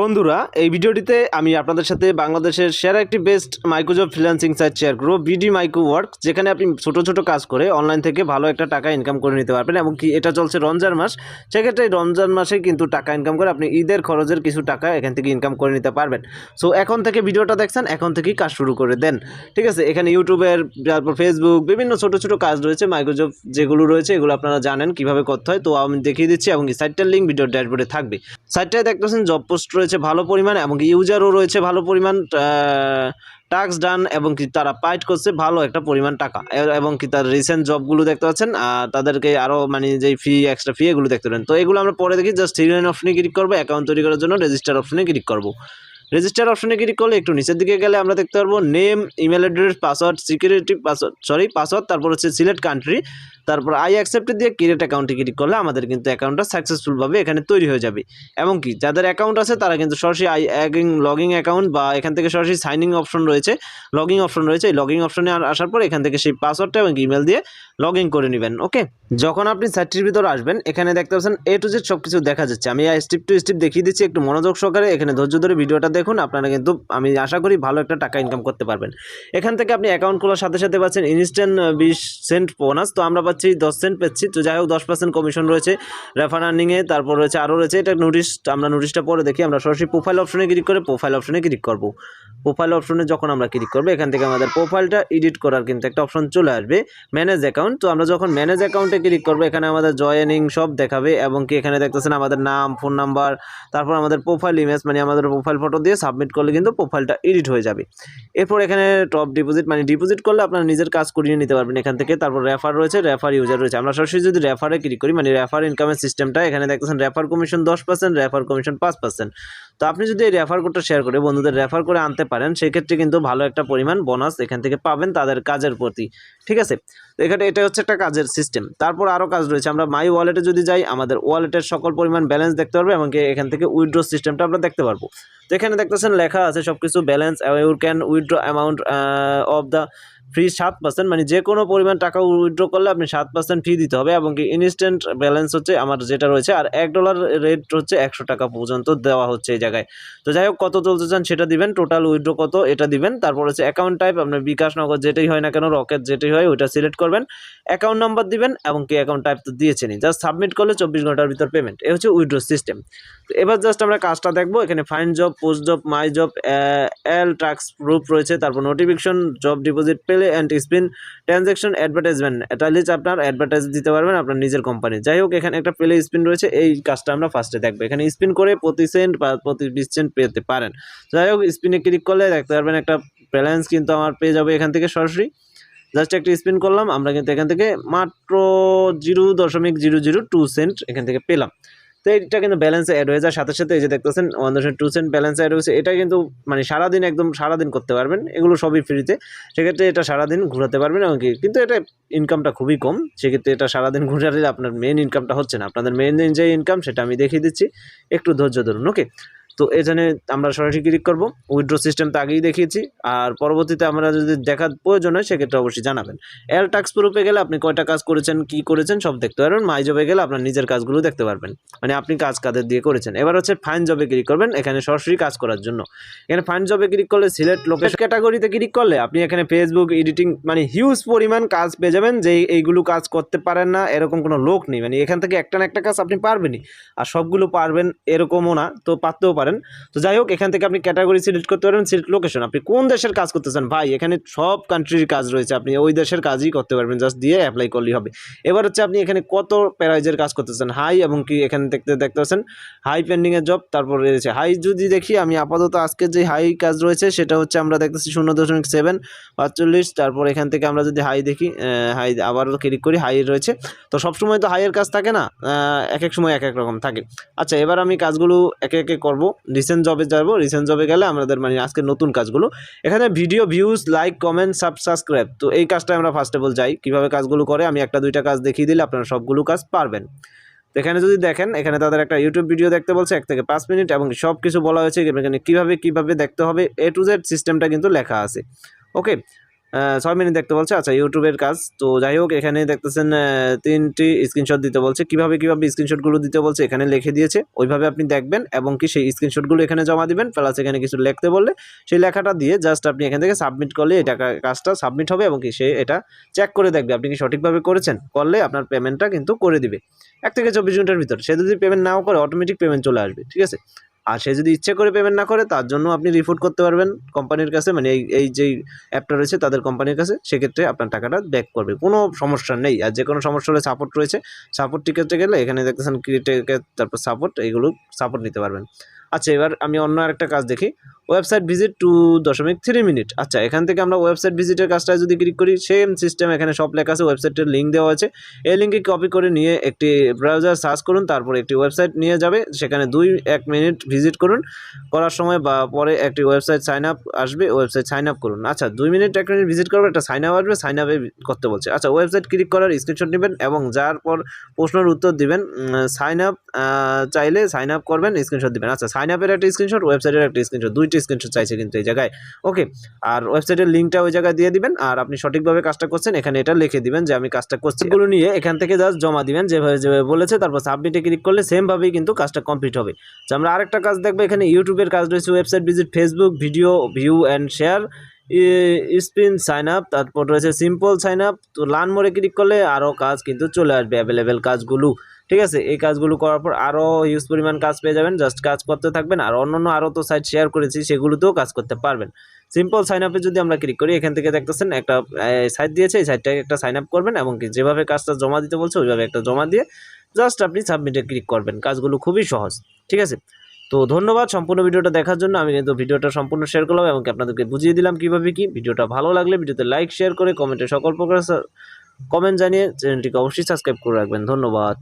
বন্ধুরা, এই ভিডিওটিতে আমি আপনাদের সাথে বাংলাদেশের সেরা একটি best microjob freelancing site share করব বিডি মাইক্রো ওয়ার্ক যেখানে আপনি ছোট ছোট কাজ করে অনলাইন থেকে ভালো একটা টাকা ইনকাম করে নিতে পারবেন এবং কি এটা চলছে রমজান মাস, সেক্ষেত্রে রমজান মাসে কিন্তু টাকা ইনকাম করে আপনি ঈদের খরচের কিছু টাকা এখান থেকে ইনকাম করে নিতে পারবেন। সো এখন থেকে ভিডিওটা দেখছেন, এখন থেকেই কাজ শুরু করে দেন। ঠিক আছে, এখানে ইউটিউবের তারপর ফেসবুক বিভিন্ন ছোট ছোট কাজ রয়েছে মাইক্রোজব যেগুলো রয়েছে, এগুলো আপনারা জানেন কীভাবে করতে হয়, তো আমি দেখিয়ে দিচ্ছি এবং সাইটটার লিঙ্ক ভিডিওর ড্যাশবোর্ডে থাকবে। সাইটটায় দেখতেছেন জব পোস্ট রয়েছে ভালো পরিমাণ এবং ইউজারও রয়েছে ভালো পরিমাণ টাস্ক ডান এবং কি তারা পাইট করছে ভালো একটা পরিমাণ টাকা। এবং কি তার রিসেন্ট জবগুলো দেখতে পাচ্ছেন আর তাদেরকে আরও মানে যে ফি এক্সট্রা ফি এগুলো দেখতে পারেন। তো এগুলো আমরা পরে দেখি জাস্ট সিরিয়ান অপশনে ক্লিক করব অ্যাকাউন্ট তৈরি করার জন্য রেজিস্টার অপশনে ক্লিক করব। রেজিস্টার অপশনে ক্লিক করলে একটু নিচের দিকে গেলে আমরা দেখতে পারব name email address password security password sorry password তারপর হচ্ছে সিলেক্ট কান্ট্রি তারপর আই অ্যাকসেপ্টে দিয়ে ক্রিয়েট অ্যাকাউন্টে ক্লিক করলে আমাদের কিন্তু অ্যাকাউন্টটা সাকসেসফুলভাবে এখানে তৈরি হয়ে যাবে। এবং কি, যাদের অ্যাকাউন্ট আছে তারা কিন্তু সরাসরি আই অ্যাগিং লগিং অ্যাকাউন্ট বা এখান থেকে সরাসরি সাইনিং অপশন রয়েছে লগিং অপশন রয়েছে, এই লগিং অপশনে আসার পর এখান থেকে সেই পাসওয়ার্ডটা এবং ইমেল দিয়ে লগ ইন করে নেবেন ওকে যখন আপনি সাইটটির ভিতর আসবেন, এখানে দেখতে পাচ্ছেন এ টু জেড সব কিছু দেখা যাচ্ছে। আমি স্টেপ টু স্টেপ দেখিয়ে দিচ্ছি, একটু মনোযোগ সহকারে এখানে ধৈর্য ধরে ভিডিওটা দেখুন, আপনারা কিন্তু আমি আশা করি ভালো একটা টাকা ইনকাম করতে পারবেন। এখান থেকে আপনি অ্যাকাউন্ট খোলার সাথে সাথে পাচ্ছেন ইনস্ট্যান্ট বিশ সেন্ট বোনাস তো আমরা পাচ্ছি, দশ সেন্ট পাচ্ছি তো যাই হোক, দশ পার্সেন্ট কমিশন রয়েছে রেফার আর্নিংয়ে তারপর রয়েছে আরও রয়েছে, এটা নোটিশ আমরা নোটিশটা পরে দেখি। আমরা সরাসরি প্রোফাইল অপশনে ক্লিক করে প্রোফাইল অপশনে ক্লিক করব। প্রোফাইল অপশনে যখন আমরা ক্লিক করব, এখান থেকে আমাদের প্রোফাইলটা এডিট করার কিন্তু একটা অপশন চলে আসবে ম্যানেজ অ্যাকাউন্ট তো আমরা যখন ম্যানেজ অ্যাকাউন্টে ক্লিক করব, এখানে আমাদের জয়েনিং সব দেখাবে এবং কি এখানে দেখতেছেন আমাদের নাম ফোন নাম্বার তারপর আমাদের প্রোফাইল ইমেজ মানে আমাদের প্রোফাইল ফটো দিয়ে সাবমিট করলে কিন্তু প্রোফাইলটা এডিট হয়ে যাবে। এরপর এখানে টপ ডিপোজিট মানে ডিপোজিট করলে আপনার নিজের কাজ করিয়ে নিতে পারবেন এখান থেকে। তারপর রেফার রয়েছে রেফার ইউজার রয়েছে। আমরা সরাসরি যদি রেফারে ক্লিক করি মানে রেফার ইনকামের সিস্টেমটা এখানে দেখতেছেন রেফার কমিশন দশ পার্সেন্ট রেফার কমিশন পাঁচ পার্সেন্ট তো আপনি যদি এই রেফার কোডটা শেয়ার করে বন্ধুদের রেফার করে আনতে পারেন, সেক্ষেত্রে কিন্তু ভালো একটা পরিমাণ বোনাস এখান থেকে পাবেন তাদের কাজের প্রতি। ঠিক আছে? তো এখানে এটা হচ্ছে একটা কাজের সিস্টেম তারপর আরও কাজ রয়েছে। আমরা মাই ওয়ালেটে যদি যাই, আমাদের ওয়ালেটের সকল পরিমাণ ব্যালেন্স দেখতে পারব, এবং এখান থেকে উইথড্র সিস্টেমটা আমরা দেখতে পারব। তো এখানে দেখতেছেন লেখা আছে সব কিছু balance you can withdraw amount of the free সাত পার্সেন্ট মানে যে কোনো পরিমাণ টাকা উইথড্র করলে আপনি সাত পার্সেন্ট ফি দিতে হবে এবং কি ইনস্ট্যান্ট ব্যালেন্স হচ্ছে আমার যেটা রয়েছে আর এক ডলার রেট হচ্ছে একশো টাকা পর্যন্ত দেওয়া হচ্ছে এই জায়গায়। তো যাই হোক, কত তুলতে চান সেটা দিবেন টোটাল উইথড্র কত এটা দিবেন, তারপর হচ্ছে অ্যাকাউন্ট টাইপ আপনার বিকাশ নগর যেটাই হয় না কেন রকেট যেটাই হয় ওইটা সিলেক্ট করবেন অ্যাকাউন্ট নাম্বার দিবেন এবং কি অ্যাকাউন্ট টাইপ তো দিয়েছেনই। জাস্ট সাবমিট করলে চব্বিশ ঘণ্টার ভিতর পেমেন্ট এ হচ্ছে উইথড্র সিস্টেম তো এবার জাস্ট আমরা কাজটা দেখব, এখানে fine job post job my job L tax proof রয়েছে, তারপর নোটিফিকেশন জব ডিপোজিট পেলে অ্যান্ড স্পিন ট্রানজ্যাকশন অ্যাডভার্টাইজমেন্ট এটা আপনার অ্যাডভার্টাইজ দিতে পারবেন আপনার নিজের কোম্পানি যাই হোক, এখানে একটা প্লে স্পিন রয়েছে, এই কাজটা আমরা ফার্স্টে দেখব। এখানে স্পিন করে প্রতি সেন্ট বা প্রতি বিশ সেন্ট পেতে পারেন। যাই হোক স্পিনে ক্লিক করলে দেখতে পারবেন একটা ব্যালেন্স কিন্তু আমার পেয়ে যাবে এখান থেকে সরাসরি। জাস্ট একটা স্পিন করলাম, আমরা কিন্তু এখান থেকে মাত্র জিরো দশমিক জিরো জিরো টু সেন্ট এখান থেকে পেলাম। তো এটা কিন্তু ব্যালেন্সে অ্যাড হয়ে যায়। সাথে সাথে এই যে দেখতেছেন ওয়ান দশমিক টু সেন্ট ব্যালেন্স অ্যাড হয়েছে। এটা কিন্তু মানে সারাদিন একদম সারাদিন করতে পারবেন। এগুলো সবই ফ্রিতে সেক্ষেত্রে এটা সারাদিন ঘুরাতে পারবেন এমনকি কিন্তু এটা ইনকামটা খুবই কম। সেক্ষেত্রে এটা সারাদিন ঘুরালে আপনার মেন ইনকামটা হচ্ছে না। আপনাদের মেন যে ইনকাম সেটা আমি দেখিয়ে দিচ্ছি। একটু ধৈর্য ধরুন ওকে তো এখানে আমরা সরাসরি ক্লিক করব। উইথড্র সিস্টেম তো আগেই দেখিয়েছি। আর পরবর্তীতে আমরা যদি দেখার প্রয়োজন হয়, সেক্ষেত্রে অবশ্যই জানাবেন। এল টাক্স প্রুফে গেলে আপনি কয়টা কাজ করেছেন, কি করেছেন, সব দেখতে পারবেন। মাই জবে গেলে আপনার নিজের কাজগুলো দেখতে পারবেন। মানে আপনি কাজ কাদের দিয়ে করেছেন। এবার হচ্ছে ফাইন জবে ক্লিক করবেন, এখানে সরাসরি কাজ করার জন্য। এখানে ফাইন জবে ক্লিক করলে সিলেক্ট লোকেশ ক্যাটাগরিতে ক্লিক করলে আপনি এখানে ফেসবুক এডিটিং মানে হিউজ পরিমাণ কাজ পেয়ে যাবেন, যে এইগুলো কাজ করতে পারেন না, এরকম কোনো লোক নেই। মানে এখান থেকে একটা না একটা কাজ আপনি পারবেনই। আর সবগুলো পারবেন এরকমও না, তো পারতেও পারেন। তো যাই হোক, এখান থেকে আপনি ক্যাটাগরি সিলেক্ট করতে পারবেন সিলেক্ট লোকেশন আপনি কোন দেশের কাজ করতে চান ভাই, এখানে সব কান্ট্রির কাজ রয়েছে। আপনি ওই দেশের কাজই করতে পারবেন জাস্ট দিয়ে অ্যাপ্লাই করলেই হবে। এবার হচ্ছে আপনি এখানে কত প্যারাইজের কাজ করতেছেন? হাই এবং কি এখানে দেখতে দেখতে পাচ্ছেন? হাই পেন্ডিংয়ের জব তারপর রয়েছে হাই যদি দেখি, আমি আপাতত আজকে যে হাই কাজ রয়েছে, সেটা হচ্ছে আমরা দেখতেছি শূন্য দশমিক সেভেন পাঁচচল্লিশ। তারপর এখান থেকে আমরা যদি হাই দেখি হাই আবারও ক্লিক করি হাই রয়েছে। তো সবসময় তো হাইয়ের কাজ থাকে না? এক এক সময় এক এক রকম থাকে। আচ্ছা এবার আমি কাজগুলো একে একে করব। রিসেন্ট জবে যাব রিসেন্ট জবে গেলে আমাদের মানে আজকে নতুন কাজগুলো। এখানে video views like comment sub subscribe তো এই কাজটা আমরা ফার্স্ট অফ অল যাই, কীভাবে কাজগুলো করে, আমি একটা, দুইটা কাজ দেখিয়ে দিলে আপনারা সবগুলো কাজ পারবেন। এখানে যদি দেখেন, এখানে তাদের একটা ইউটিউব ভিডিও দেখতে বলছে, এক থেকে পাঁচ মিনিট, এবং সব কিছু বলা হয়েছে, এখানে কীভাবে কীভাবে দেখতে হবে এ টু জেড সিস্টেমটা কিন্তু লেখা আছে। ওকে ছয় মিনিট দেখতে বলছে। আচ্ছা ইউটিউবের কাজ। তো যাই হোক, এখানে দেখতেছেন তিনটি স্ক্রিনশট দিতে বলছে। কীভাবে কীভাবে স্ক্রিনশটগুলো দিতে বলছে, এখানে লিখে দিয়েছে। ওইভাবে আপনি দেখবেন এবং কি সেই স্ক্রিনশটগুলো এখানে জমা দিবেন। প্লাস এখানে কিছু লিখতে বললে, সেই লেখাটা দিয়ে জাস্ট আপনি এখান থেকে সাবমিট করলে এটা কাজটা সাবমিট হবে এবং কি সে এটা চেক করে দেখবে। আপনি কি সঠিকভাবে করেছেন? করলে আপনার পেমেন্টটা কিন্তু করে দিবে। এক থেকে চব্বিশ ঘণ্টার ভিতর। সে যদি পেমেন্ট নাও করে অটোমেটিক পেমেন্ট চলে আসবে। ঠিক আছে? আর সে যদি ইচ্ছে করে পেমেন্ট না করে, তার জন্য আপনি রিপোর্ট করতে পারবেন কোম্পানির কাছে মানে এই এই যেই অ্যাপটা রয়েছে তাদের কোম্পানির কাছে, সেক্ষেত্রে আপনার টাকাটা ব্যাক করবে। কোনো সমস্যা নেই। আর যে কোনো সমস্যা হলে সাপোর্ট রয়েছে। সাপোর্ট টিকেটে গেলে এখানে দেখতেছেন ক্রিকেট তারপর সাপোর্ট এইগুলো সাপোর্ট নিতে পারবেন। আচ্ছা এবার আমি অন্য আরেকটা কাজ দেখি। ওয়েবসাইট ভিজিট টু দশমিক থ্রি মিনিট আচ্ছা এখান থেকে আমরা ওয়েবসাইট ভিজিটের কাজটা যদি ক্লিক করি সেম সিস্টেম এখানে সব লেখা আছে ওয়েবসাইটের লিঙ্ক দেওয়া আছে এই লিঙ্কে কপি করে নিয়ে একটি ব্রাউজার সার্চ করুন, তারপর একটি ওয়েবসাইট নিয়ে যাবে। সেখানে দুই এক মিনিট ভিজিট করুন। করার সময় বা পরে একটি ওয়েবসাইট সাইন আপ আসবে ওয়েবসাইট সাইন আপ করুন। আচ্ছা দুই মিনিট এক মিনিট ভিজিট করবে, একটা সাইন আপ আসবে সাইন আপে করতে বলছে। আচ্ছা ওয়েবসাইট ক্লিক করার স্ক্রিনশট নেবেন এবং যার পর প্রশ্নের উত্তর দিবেন সাইন আপ চাইলে সাইন আপ করবেন স্ক্রিনশট দিবেন। আচ্ছা সাইন আপের একটা স্ক্রিনশট ওয়েবসাইটের একটা স্ক্রিনশট দুইটি স্ক্রিনশট চাইছে কিন্তু এই জায়গায় ওকে আর ওয়েবসাইটের লিঙ্কটা ওই জায়গায় দিয়ে দিবেন, আর আপনি সঠিকভাবে কাজটা করছেন, এখানে এটা লিখে দিবেন যে আমি কাজটা করছি। এগুলো নিয়ে এখান থেকে জাস্ট জমা দিবেন, যেভাবে যেভাবে বলেছে, তারপর সাবমিটে ক্লিক করলে সেমভাবেই কিন্তু কাজটা কমপ্লিট হবে। তো আমরা আরেকটা কাজ দেখব, এখানে ইউটিউবের কাজ রয়েছে website visit Facebook video view and share spin sign up তারপর রয়েছে সিম্পল সাইন আপ তো লান মোড়ে ক্লিক করলে আরও কাজ কিন্তু চলে আসবে অ্যাভেলেবেল কাজগুলো। ঠিক আছে? এই কাজগুলো করার পর আরও হিউজ পরিমাণ কাজ পেয়ে যাবেন জাস্ট কাজ করতে থাকবেন। আর অন্যান্য আরও তো সাইট শেয়ার করেছি, সেগুলোতেও কাজ করতে পারবেন। সিম্পল সাইন আপে যদি আমরা ক্লিক করি, এখান থেকে দেখতেছেন একটা সাইট দিয়েছে, এই সাইটটাকে একটা সাইন আপ করবেন এবং কি যেভাবে কাজটা জমা দিতে বলছে, ওইভাবে একটা জমা দিয়ে জাস্ট আপনি সাবমিটে ক্লিক করবেন। কাজগুলো খুবই সহজ, ঠিক আছে? তো ধন্যবাদ সম্পূর্ণ ভিডিওটা দেখার জন্য। আমি কিন্তু ভিডিওটা সম্পূর্ণ শেয়ার করলাম এবং আপনাদেরকে বুঝিয়ে দিলাম কীভাবে কি। ভিডিওটা ভালো লাগলে ভিডিওতে লাইক শেয়ার করে কমেন্টে সকল প্রকার কমেন্ট জানিয়ে চ্যানেলটিকে অবশ্যই সাবস্ক্রাইব করে রাখবেন। ধন্যবাদ।